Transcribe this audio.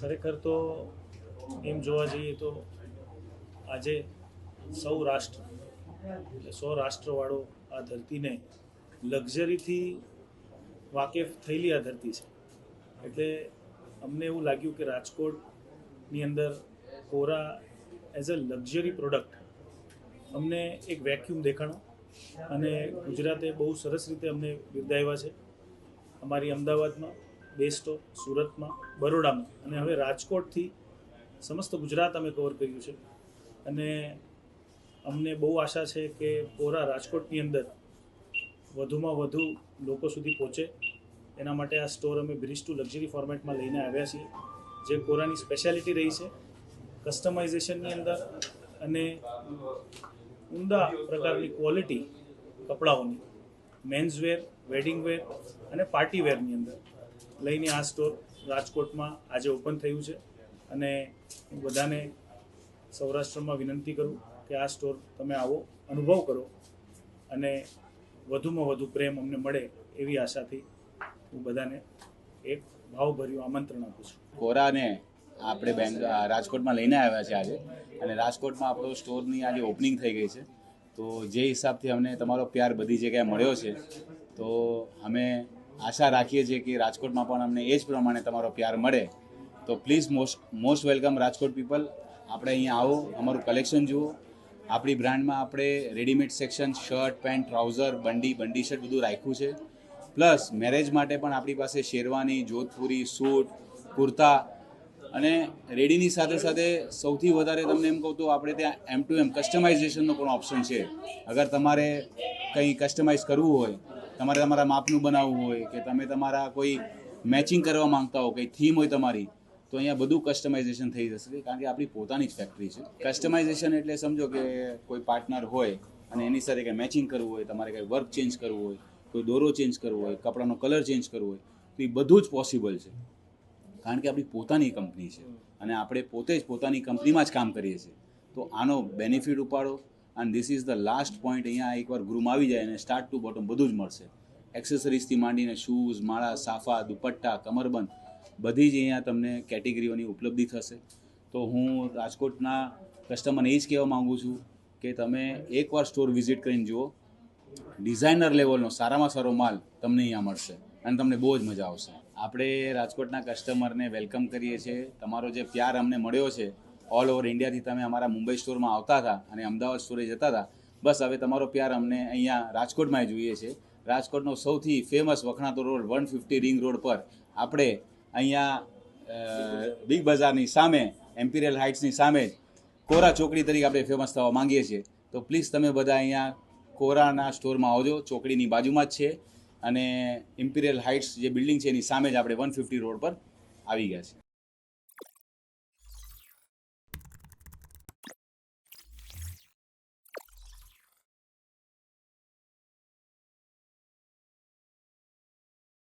ખરેખર તો એમ જોવા જઈએ તો આજે સૌ રાષ્ટ્ર, એટલે સો રાષ્ટ્રવાળો આ ધરતીને લક્ઝરીથી વાકેફ થયેલી આ ધરતી છે. એટલે અમને એવું લાગ્યું કે રાજકોટની અંદર કોરા એઝ અ લક્ઝરી પ્રોડક્ટ અમને એક વેક્યુમ દેખાણો અને ગુજરાતે બહુ સરસ રીતે અમને બિરદાવ્યા છે. અમારી અમદાવાદમાં બે સ્ટોર સુરતમાં, બરોડામાં. અને હવે રાજકોટથી સમસ્ત ગુજરાત અમે કવર કર્યું છે. અને અમને બહુ આશા છે કે કોરા રાજકોટની અંદર વધુમાં વધુ લોકો સુધી પહોંચે. એના માટે આ સ્ટોર અમે બ્રિજ ટુ લક્ઝરી ફોર્મેટમાં લઈને આવ્યા છીએ, જે કોરાની સ્પેશિયાલિટી રહી છે. કસ્ટમાઇઝેશનની અંદર અને ઉમદા પ્રકારની ક્વોલિટી કપડાઓની. મેન્સ વેર વેડિંગ વેર અને પાર્ટી વેરની અંદર. લઈને આ સ્ટોર રાજકોટમાં આજે ઓપન થયું છે. અને હું બધાને સૌરાષ્ટ્રમાં વિનંતી કરું કે આ સ્ટોર તમે આવો, અનુભવ કરો અને વધુમાં વધુ પ્રેમ અમને મળે એવી આશાથી હું બધાને એક ભાવભર્યું આમંત્રણ આપું છું. કોરાને આપણે બેંગ રાજકોટમાં લઈને આવ્યા છે આજે. અને રાજકોટમાં આપણો સ્ટોરની આજે ઓપનિંગ થઈ ગઈ છે. તો જે હિસાબથી અમને તમારો પ્યાર બધી જગ્યાએ મળ્યો છે. તો અમે આશા રાખીએ છીએ કે રાજકોટમાં પણ અમને એ જ પ્રમાણે તમારો પ્યાર મળે. તો please most most welcome Rajkot people આપણે અહીંયા આવો, અમારું કલેક્શન જુઓ. આપણી બ્રાન્ડમાં આપણે readymade section shirt pant trouser બંડી બંડી શર્ટ બધું રાખ્યું છે. પ્લસ મેરેજ માટે પણ આપણી પાસે શેરવાની, જોધપુરી, સૂટ, કુર્તા અને રેડીની સાથે સાથે સૌથી વધારે તમને એમ કહું તો આપણે ત્યાં એમ ટુ એમ કસ્ટમાઇઝેશનનો પણ ઓપ્શન છે. અગર તમારે કંઈ કસ્ટમાઇઝ કરવું હોય તમારે તમારા માપનું બનાવવું હોય કે તમે તમારા કોઈ મેચિંગ કરવા માંગતા હો, કંઈ થીમ હોય તમારી, તો અહીંયા બધું કસ્ટમાઇઝેશન થઈ જશે. કારણ કે આપણી પોતાની જ ફેક્ટરી છે. કસ્ટમાઇઝેશન એટલે સમજો કે કોઈ પાર્ટનર હોય અને એની સાથે કંઈ મેચિંગ કરવું હોય, તમારે કંઈ વર્ક ચેન્જ કરવું હોય, કોઈ દોરો ચેન્જ કરવો હોય, કપડાનો કલર ચેન્જ કરવો હોય, તો એ બધું જ પોસિબલ છે. કારણ કે આપણી પોતાની કંપની છે અને આપણે પોતે જ પોતાની કંપનીમાં જ કામ કરીએ છીએ. તો આનો બેનિફિટ ઉપાડો અને this is the last point અહીંયા એકવાર ગ્રુમ આવી જાય અને સ્ટાર્ટ ટુ બોટમ બધું જ મળશે. એક્સેસરીઝથી માંડીને શૂઝ માળા, સાફા, દુપટ્ટા, કમરબંધ, બધી જ અહીંયા તમને કેટેગરીઓની ઉપલબ્ધિ થશે. તો હું રાજકોટના કસ્ટમરને એ જ કહેવા માગું છું કે તમે એકવાર સ્ટોર વિઝિટ કરીને જુઓ. ડિઝાઇનર લેવલનો સારામાં સારો માલ તમને અહીંયા મળશે અને તમને બહુ જ મજા આવશે. આપણે રાજકોટના કસ્ટમરને વેલકમ કરીએ છીએ. તમારો જે પ્યાર અમને મળ્યો છે ઓલ ઓવર ઇન્ડિયાથી તમે અમારા મુંબઈ સ્ટોરમાં આવતા હતા અને અમદાવાદ સ્ટોરે જતા હતા. બસ હવે તમારો પ્યાર અમને અહીંયા રાજકોટમાં જોઈએ છે. રાજકોટનો સૌથી famous વખણાતો road one fifty ring road પર આપણે અહીંયા બિગ બજારની સામે એમ્પિરિયલ હાઇટ્સની સામે કોરા ચોકડી તરીકે આપણે ફેમસ થવા માંગીએ છીએ. તો પ્લીઝ તમે બધા અહીંયા કોરાના સ્ટોરમાં આવજો. ચોકડીની બાજુમાં જ છે અને ઇમ્પિરિયલ હાઇટ્સ જે બિલ્ડિંગ છે એની સામે જ આપણે વન ફિફ્ટી રોડ પર આવી ગયા છે